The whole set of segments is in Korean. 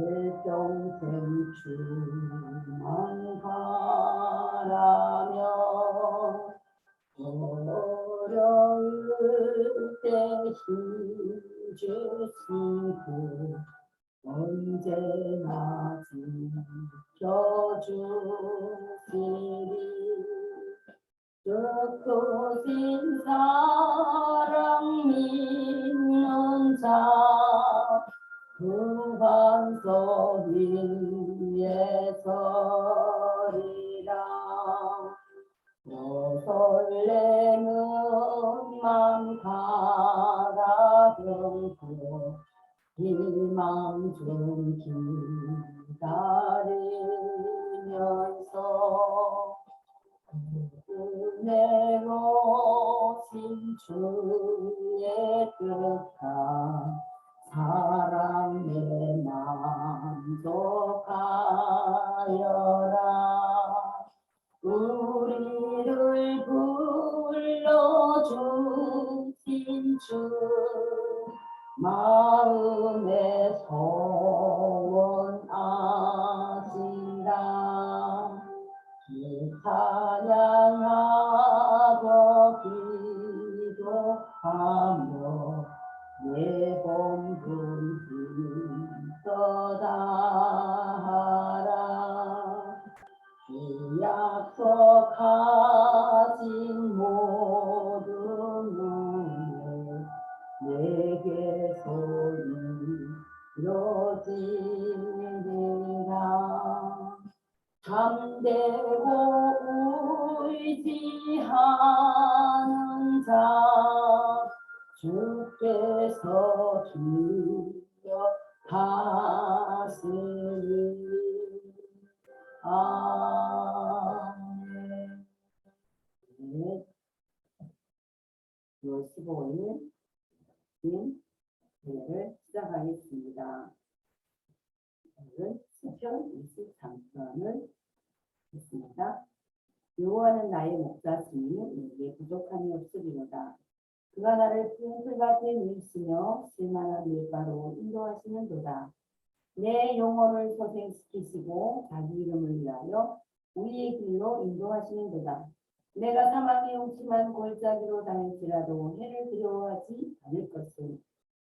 일동생 주만 바라며 어려울 때 힘주시고 언제나 지켜주시리 죽고신 사랑 믿는 자 구한소 위에 서리라. 너 설레는 맘 가다듬고 희망 좀 기다리면서 내로신 주의 뜻 하여라 우리를 불러주신 주 마음에 소원하시라 주 찬양하고 기도하며 내 봉분 힘써다 하라. 주 약속하신 모든 은혜 내게 소리 이뤄지리라. 잠대고 의지하는 자 주께서 기 시작하겠습니다. 오늘은 시편 23편을 했습니다. 여호와는 나의 목자시니 내게 부족함이 없으리로다. 그가 나를 푸른 풀밭에 누이시며 쓸만한 밀가로 인도하시는 도다. 내 영혼을 소생시키시고 자기 이름을 위하여 우리의 길로 인도하시는 도다. 내가 사망의 용침한 골짜기로 다닐지라도 해를 두려워하지 않을 것을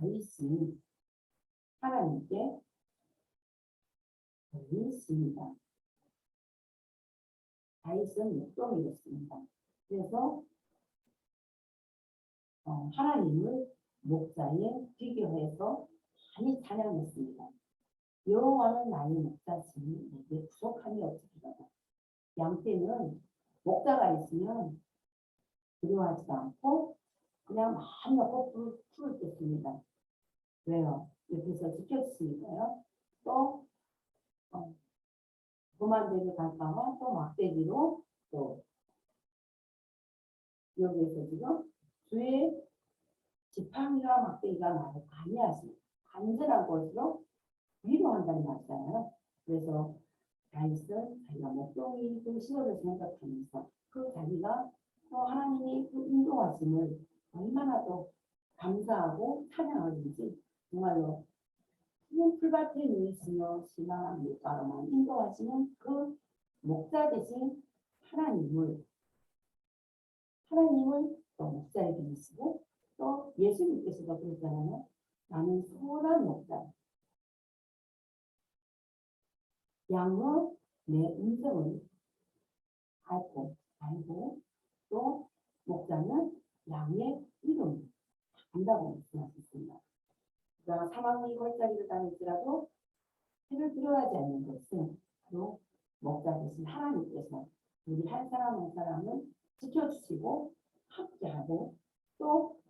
다윗이 하나님께 드리십니다. 다윗은 목동이었습니다. 그래서 어, 하나님을 목자에 비교해서 많이 찬양했습니다. 여호와는 나의 목자시니 내게 부족함이 없으리로다. 양떼는 목자가 있으면 두려워하지도 않고 그냥 마음 놓고 풀, 풀을 뜯습니다. 왜요? 옆에서 지켜주시니까요. 또 어, 도만대를 갈까봐 또 막대기로 또 여기에서 지금 주의 지팡이와 막대기가 나를 관여하십니다. 안전한 곳으로 위로한다는 말이잖아요. 그래서 다윗은 자기가 목동이 그 시절을 생각하면서 그 자기가 또 하나님이 그 인도하심을 얼마나 또 감사하고 찬양하는지 정말로 푸른 풀밭에 누이시며 신앙한 밀가루만 인도하시는 그 목자 되신 하나님을 하나님을 또 목자에 계시고 또 예수님께서도 그랬잖아요. 나는 선한 목자. 양은 내 음성을 알고 알고 또 목자는 양의 이름을 안다고 말씀하셨습니다. 그러나 사망의 골짜기를 다닐지라도 해를 두려워하지 않는 것은 바로 목자 되신 하나님께서 우리 한 사람 한 사람을 지켜주시고 함께하고 또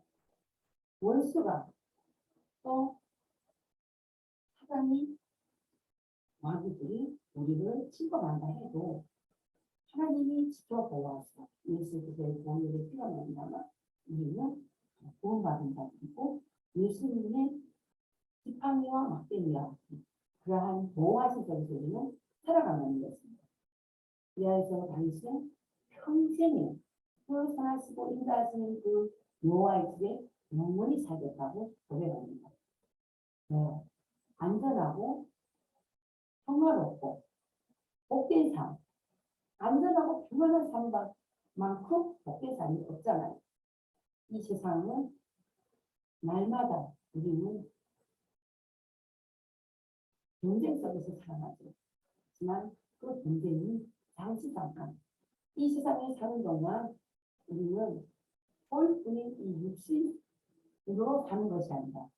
원수가 또 사단이 마귀들이 우리를 침범한다 해도 하나님이 지켜보아서 예수 그리스도의 보혈을 피어낸다면 우리는 구원받은 자들이고 예수님의 지팡이와 막대기와 그러한 보호하신 속에서 우리는 살아가는 것입니다. 그래서 당신 평생에 그 선하시고 인자하시는 그 여호와의 집에 영원히 살겠다고 고백합니다. 네. 안전하고 평화롭고 복된 삶, 안전하고 평안한 삶만큼 복된 삶이 없잖아요. 이 세상은 날마다 우리는 경쟁 속에서 살아가죠. 하지만 그 경쟁이 잠시 잠깐 이 세상에 사는 동안 우리는 홀뿐인 이 육신으로 사는 것이 아니라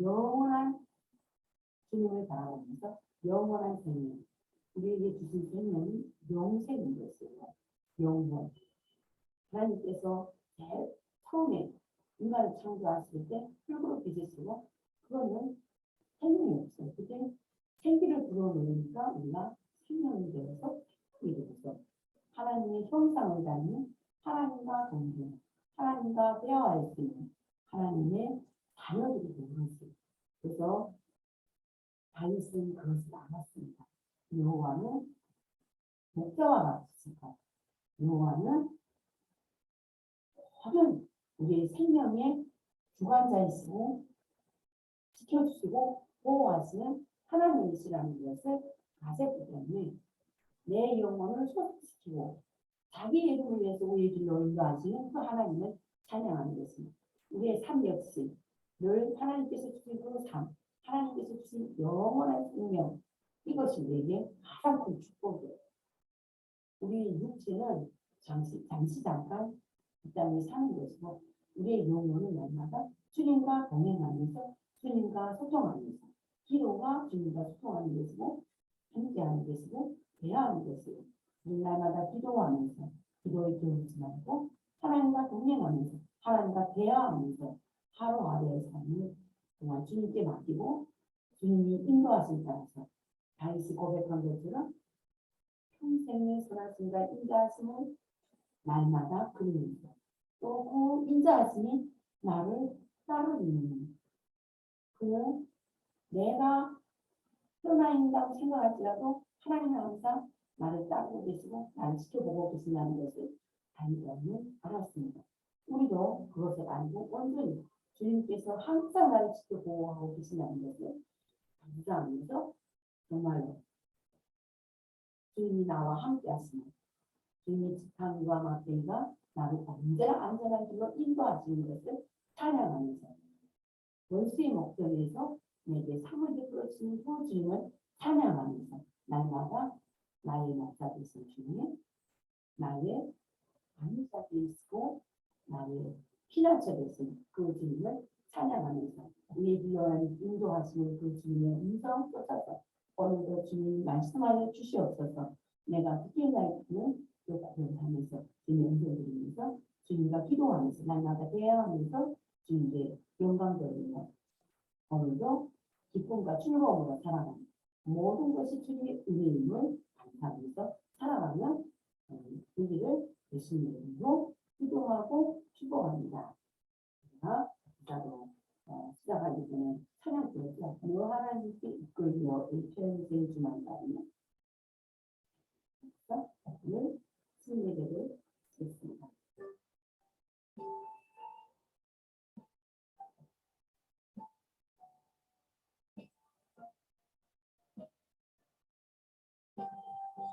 영원한 주님을 바라보면서 영원한 생명 우리에게 주신 생명이 영생인 것이에요. 영원. 하나님께서 제일 처음에 인간을 창조하실 때 흙으로 빚으시고 그거는 생명이 없어요. 그때 생기를 불어넣으니까 우리가 생명이 되어서 생명이 되어서 하나님의 형상을 닮은 하나님과 동행, 하나님과 대화할 수 있는 하나님의 자녀들이 되는 것이에요. 그래서 다윗은 그것을 알았습니다. 여호와는 목자와 같으시다. 여호와는 모든 우리의 생명의 주관자이시고 지켜주시고 보호하시는 하나님이시라는 것을 아셨기 때문에 내 영혼을 소속시키고 자기 이름을 위해서 우리의 길로 인도하시는 그 하나님을 찬양하는 것입니다. 우리의 삶 역시 늘 하나님께서 주신 그 삶, 하나님께서 주신 영원한 생명 이것이 우리에게 가장 큰 축복이에요. 우리 육체는 잠시, 잠시 잠깐 이 땅에 사는 것이고 우리의 영혼은 날마다 주님과 동행하면서 주님과 소통하면서 기도가 주님과 소통하는 것이고 함께하는 것이고 대화하는 것이고 날마다 기도하면서 기도에 기울지 말고 하나님과 동행하면서 하나님과 대화하면서 하루하루의 삶을 정말 주님께 맡기고 주님이 인도하신 따라서 다윗이 고백한 것처럼 평생의 선하심과 인자하심을 날마다 그리면서 또그 인자하심이 나를 따르는 그는 내가 떠나인다고 생각할지라도 하나님은 항상 나를 따르고 계시고 나를 지켜보고 계신다는 것을 다윗은 알았습니다. 우리도 그것을 알고 온전히 주님께서 항상 나를 지켜보고 계신다는 것을 감사하면서 정말로 주님이 나와 함께 하시는 주님의 지팡이와 막대기가 나를 언제나 안전한 길로 인도하시는 것을 찬양하면서 원수의 목전에서 내게 베풀어주시는 그 주님을 찬양하면서 날마다 나의 되신 주님, 나의 안위자 되시고 나의 피난처 되신 그 주님을 찬양하면서 우리의 빌려하는 인도하시는 그 주님의 음성 쫓아서 오늘도 주님 말씀하여 주시옵소서. 내가 듣기나 있는 그 고백하면서 음성 들으면서 주님과 기도하면서 날마다 대화하면서 주님께 영광 돌리며 오늘도 기쁨과 즐거움으로 살아가는 모든 것이 주님의 은혜임을 감사하면서 살아가면 우리를 예수님의 이름으로 기도하고 축복합니다. 제가 기도로 어, 시작하기 전에 찬양 부르죠. 너 하나님께 이끌려 일평생 주만다면 그래서 오늘 했습니다.